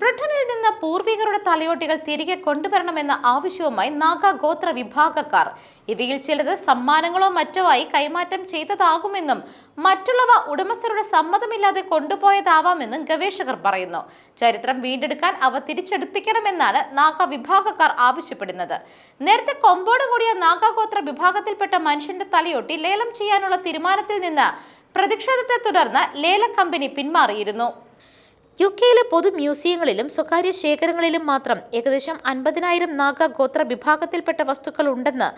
ബ്രിട്ടനിൽ നിന്ന് പൂർവികരുടെ തലയോട്ടികൾ തിരികെ കൊണ്ടുവരണമെന്ന ആവശ്യവുമായി നാഗ ഗോത്ര വിഭാഗക്കാർ. ഇവയിൽ ചിലത് സമ്മാനങ്ങളോ മറ്റോ ആയി കൈമാറ്റം ചെയ്തതാകുമെന്നും മറ്റുള്ളവ ഉടമസ്ഥരുടെ സമ്മതമില്ലാതെ കൊണ്ടുപോയതാവാമെന്നും ഗവേഷകർ പറയുന്നു. ചരിത്രം വീണ്ടെടുക്കാൻ അവ തിരിച്ചെടുത്തിക്കണമെന്നാണ് നാഗ വിഭാഗക്കാർ ആവശ്യപ്പെടുന്നത്. നേരത്തെ കൊമ്പോട് കൂടിയ നാഗ ഗോത്ര വിഭാഗത്തിൽപ്പെട്ട മനുഷ്യന്റെ തലയോട്ടി ലേലം ചെയ്യാനുള്ള തീരുമാനത്തിൽ നിന്ന് പ്രതിഷേധത്തെ തുടർന്ന് ലേല കമ്പനി പിന്മാറിയിരുന്നു. യു കെയിലെ പൊതു മ്യൂസിയങ്ങളിലും സ്വകാര്യ ശേഖരങ്ങളിലും മാത്രം ഏകദേശം അൻപതിനായിരം നാഗ ഗോത്ര വിഭാഗത്തിൽപ്പെട്ട വസ്തുക്കൾ ഉണ്ടെന്ന്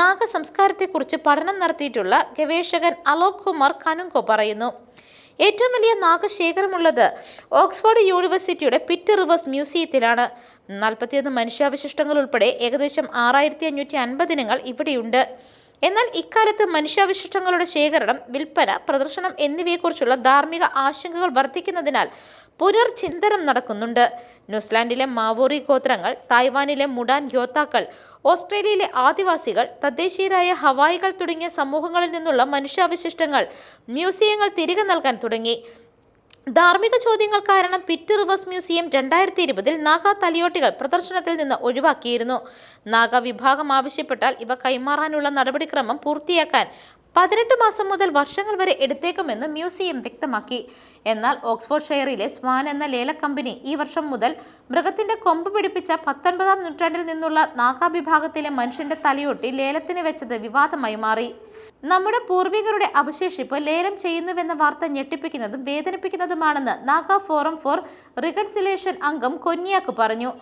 നാഗ സംസ്കാരത്തെക്കുറിച്ച് പഠനം നടത്തിയിട്ടുള്ള ഗവേഷകൻ അലോക് കുമാർ കനുങ്കോ പറയുന്നു. ഏറ്റവും വലിയ നാഗശേഖരമുള്ളത് ഓക്സ്ഫോർഡ് യൂണിവേഴ്സിറ്റിയുടെ പിറ്റ് റിവേഴ്സ് മ്യൂസിയത്തിലാണ്. നാൽപ്പത്തിയൊന്ന് മനുഷ്യാവശിഷ്ടങ്ങൾ ഉൾപ്പെടെ ഏകദേശം ആറായിരത്തി അഞ്ഞൂറ്റി അൻപത് ഇനങ്ങൾ ഇവിടെയുണ്ട്. എന്നാൽ ഇക്കാലത്ത് മനുഷ്യാവശിഷ്ടങ്ങളുടെ ശേഖരണം വിൽപ്പന പ്രദർശനം എന്നിവയെക്കുറിച്ചുള്ള ധാർമ്മിക ആശങ്കകൾ വർദ്ധിക്കുന്നതിനാൽ പുനർചിന്തനം നടക്കുന്നുണ്ട്. ന്യൂസിലാൻഡിലെ മാവോറി ഗോത്രങ്ങൾ തായ്വാനിലെ മുഡാൻ യോദ്ധാക്കൾ ഓസ്ട്രേലിയയിലെ ആദിവാസികൾ തദ്ദേശീയരായ ഹവായികൾ തുടങ്ങിയ സമൂഹങ്ങളിൽ നിന്നുള്ള മനുഷ്യാവശിഷ്ടങ്ങൾ മ്യൂസിയങ്ങൾ തിരികെ നൽകാൻ തുടങ്ങി. ധാർമ്മിക ചോദ്യങ്ങൾ കാരണം പിറ്റ് റിവേഴ്സ് മ്യൂസിയം രണ്ടായിരത്തി ഇരുപതിൽ നാഗ തലയോട്ടികൾ പ്രദർശനത്തിൽ നിന്ന് ഒഴിവാക്കിയിരുന്നു. നാഗ വിഭാഗം ആവശ്യപ്പെട്ടാൽ ഇവ കൈമാറാനുള്ള നടപടിക്രമം പൂർത്തിയാക്കാൻ പതിനെട്ട് മാസം മുതൽ വർഷങ്ങൾ വരെ എടുത്തേക്കുമെന്ന് മ്യൂസിയം വ്യക്തമാക്കി. എന്നാൽ ഓക്സ്ഫോർഡ് ഷെയറിലെ സ്വാൻ എന്ന ലേല കമ്പനി ഈ വർഷം മുതൽ മൃഗത്തിന്റെ കൊമ്പ് പിടിപ്പിച്ച പത്തൊൻപതാം നൂറ്റാണ്ടിൽ നിന്നുള്ള നാഗാ വിഭാഗത്തിലെ മനുഷ്യന്റെ തലയൊട്ടി ലേലത്തിന് വെച്ചത് വിവാദമായി മാറി. നമ്മുടെ പൂർവികരുടെ അവശേഷിപ്പ് ലേലം ചെയ്യുന്നുവെന്ന വാർത്ത ഞെട്ടിപ്പിക്കുന്നതും വേദനിപ്പിക്കുന്നതുമാണെന്ന് നാഗ ഫോറം ഫോർ റിക്കൺസിലേഷൻ അംഗം കൊന്നിയാക്ക് പറഞ്ഞു.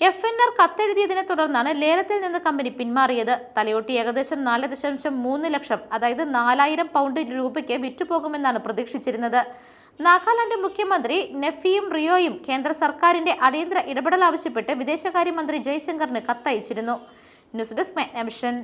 എഫ് എൻ ആർ കത്തെഴുതിയതിനെ തുടർന്നാണ് ലേലത്തിൽ നിന്ന് കമ്പനി പിന്മാറിയത്. തലയോട്ടി ഏകദേശം നാല് ദശാംശം മൂന്ന് ലക്ഷം അതായത് നാലായിരം പൗണ്ട് രൂപയ്ക്ക് വിറ്റുപോകുമെന്നാണ് പ്രതീക്ഷിച്ചിരുന്നത്. നാഗാലാൻഡ് മുഖ്യമന്ത്രി നെഫിയും റിയോയും കേന്ദ്ര സർക്കാരിന്റെ അടിയന്തര ഇടപെടൽ ആവശ്യപ്പെട്ട് വിദേശകാര്യമന്ത്രി ജയശങ്കറിന് കത്തയച്ചിരുന്നു. News desk മെഗ്നവിഷൻ